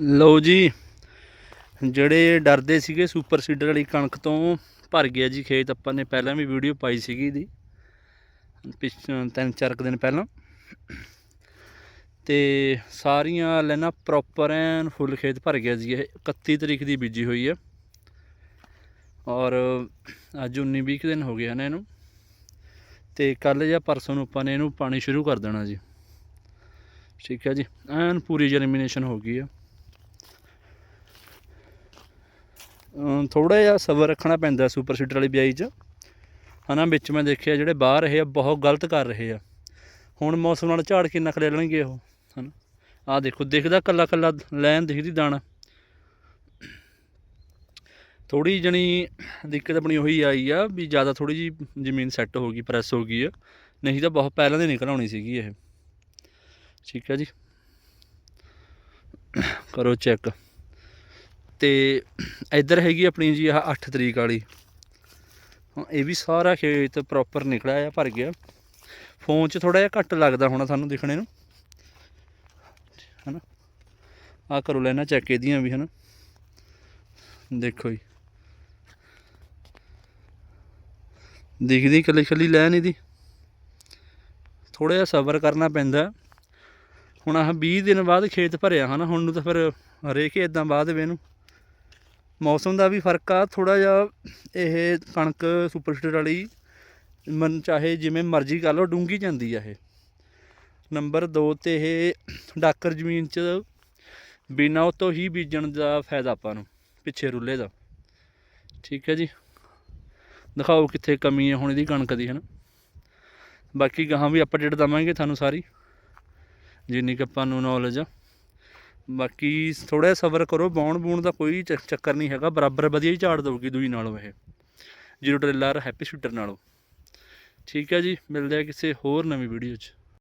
ਲਓ ਜੀ, ਜਿਹੜੇ ਡਰਦੇ ਸੀਗੇ ਸੁਪਰ ਸੀਡਰ ਵਾਲੀ ਕਣਕ ਤੋਂ ਭਰ ਗਿਆ ਜੀ ਖੇਤ, ਆਪਾਂ ਨੇ ਪਹਿਲਾਂ ਵੀ ਵੀਡੀਓ ਪਾਈ ਸੀਗੀ ਦੀ ਪਿਛ, ਤਿੰਨ ਚਾਰ ਕੁ ਦਿਨ ਪਹਿਲਾਂ। ਤੇ ਸਾਰੀਆਂ ਲੈਣਾ ਪ੍ਰੋਪਰ ਐਨ ਫੁੱਲ ਖੇਤ ਭਰ ਗਿਆ ਜੀ, ਇਹ 31 ਤਰੀਕ ਦੀ ਬੀਜੀ ਹੋਈ ਹੈ। ਔਰ ਅੱਜ 19 20 ਕੁ ਦਿਨ ਹੋ ਗਏ ਹਨ ਇਹਨੂੰ। ਤੇ ਕੱਲ ਜਾਂ ਪਰਸੋਂ ਨੂੰ ਆਪਾਂ ਨੇ ਇਹਨੂੰ ਪਾਣੀ ਸ਼ੁਰੂ ਕਰ ਦੇਣਾ ਜੀ। ਠੀਕ ਹੈ ਜੀ, ਐਨ ਪੂਰੀ ਜਰਮੀਨੇਸ਼ਨ ਹੋ ਗਈ ਆ ਥੋੜਾ ਜਿਹਾ ਸਬਰ ਰੱਖਣਾ ਪੈਂਦਾ ਸੁਪਰ ਸੀਡਰ ਵਾਲੀ ਬਿਆਈ 'ਚ। ਹਨਾ, ਵਿੱਚ ਮੈਂ ਦੇਖਿਆ ਜਿਹੜੇ ਬਾਹਰ ਰਹੇ ਆ, ਬਹੁਤ ਗਲਤ ਕਰ ਰਹੇ ਆ। ਹੁਣ ਮੌਸਮ ਨਾਲ ਝਾੜ ਕਿੰਨਾ ਲੈ ਲੈਣਗੇ ਉਹ, ਹਨਾ। ਆਹ ਦੇਖੋ, ਦਿਖਦਾ ਕੱਲਾ ਕੱਲਾ ਲੈਣ ਦਿਖਦੀ ਦਾਣਾ। ਥੋੜੀ ਜਣੀ ਦਿੱਕਤ ਆਪਣੀ ਉਹੀ ਆਈ ਆ ਵੀ ਜ਼ਿਆਦਾ ਥੋੜੀ ਜੀ ਜ਼ਮੀਨ ਸੈੱਟ ਹੋ ਗਈ ਪ੍ਰੈਸ ਹੋ ਗਈ ਆ। ਨਹੀਂ ਤਾਂ ਬਹੁਤ ਪਹਿਲਾਂ ਦੀ ਨਿਕਲ ਆਉਣੀ ਸੀਗੀ ਇਹ। ਠੀਕ ਹੈ ਜੀ। ਕਰੋ ਚੈੱਕ ਤੇ ਇੱਧਰ ਹੈਗੀ ਆਪਣੀ ਜੀ ਆਹ 8 ਤਰੀਕ ਵਾਲੀ। ਹਾਂ, ਇਹ ਵੀ ਸਾਰਾ ਖੇਤ ਪ੍ਰੋਪਰ ਨਿਕਲਿਆ ਆ, ਭਰ ਗਿਆ। ਫੋਨ 'ਚ ਥੋੜਾ ਜਿਹਾ ਘੱਟ ਲੱਗਦਾ ਹੋਣਾ ਸਾਨੂੰ ਦਿਖਣੇ ਨੂੰ। ਹਨਾ? ਆ ਕਰੋ ਲੈਣਾ ਚੈੱਕ ਇਹਦੀਆਂ ਵੀ, ਹਨਾ? ਦੇਖੋ ਜੀ। ਦਿਖਦੀ ਕੱਲੀ ਕੱਲੀ ਲੈਣ ਇਹਦੀ। ਥੋੜਾ ਜਿਹਾ ਸਬਰ ਕਰਨਾ ਪੈਂਦਾ। ਹੁਣ ਆਹ 20 ਦਿਨ ਬਾਅਦ ਖੇਤ ਭਰਿਆ, ਹਨਾ? ਹੁਣ ਨੂੰ ਤਾਂ ਫਿਰ ਹਰੇਕ ਹੀ ਇਦਾਂ ਬਾਅਦ ਵੇ ਇਹਨੂੰ ਮੌਸਮ ਦਾ ਵੀ ਫ਼ਰਕ ਆ ਥੋੜਾ ਜਿਹਾ ਇਹ ਕਣਕ ਸੁਪਰ ਸੀਡਰ ਵਾਲੀ ਮਨ ਚਾਹੇ ਜਿਵੇਂ ਮਰਜ਼ੀ ਕਰ ਲਓ ਡੂੰਗੀ ਜਾਂਦੀ ਆ ਇਹ। ਨੰਬਰ 2 ਤੇ ਇਹ ਡਾਕਰ ਜ਼ਮੀਨ 'ਚ ਬਿਨਾਂ ਉਹ ਤੋਂ ਹੀ ਬੀਜਣ ਦਾ ਫਾਇਦਾ ਆਪਾਂ ਨੂੰ, ਪਿੱਛੇ ਰੁੱਲੇ ਦਾ। ਠੀਕ ਹੈ ਜੀ। ਦਿਖਾਓ ਕਿੱਥੇ ਕਮੀ ਹੈ ਹੁਣ ਇਹਦੀ ਕਣਕ ਦੀ, ਹਨਾ। ਬਾਕੀ ਗਾਹਾਂ ਵੀ ਅਪਡੇਟ ਦਵਾਂਗੇ ਤੁਹਾਨੂੰ ਸਾਰੀ, ਜਿੰਨੀ ਕੁ ਆਪਾਂ ਨੂੰ ਨੌਲੇਜ ਆ। ਬਾਕੀ ਥੋੜਾ ਜਿਹਾ ਸਬਰ ਕਰੋ ਬੌਣ ਬੂਣ ਦਾ ਕੋਈ ਚੱਕਰ ਨਹੀਂ ਹੈਗਾ, ਬਰਾਬਰ ਵਧੀਆ ਹੀ ਝਾੜ ਦਊਗੀ ਦੂਈ ਨਾਲੋਂ ਇਹ। ਜੀਰੋ ਟ੍ਰੇਲਰ, ਹੈਪੀ ਸ਼ੂਟਰ ਨਾਲੋਂ। ਠੀਕ ਹੈ ਜੀ, ਮਿਲਦੇ ਆ ਕਿਸੇ ਹੋਰ ਨਵੀਂ ਵੀਡੀਓ 'ਚ।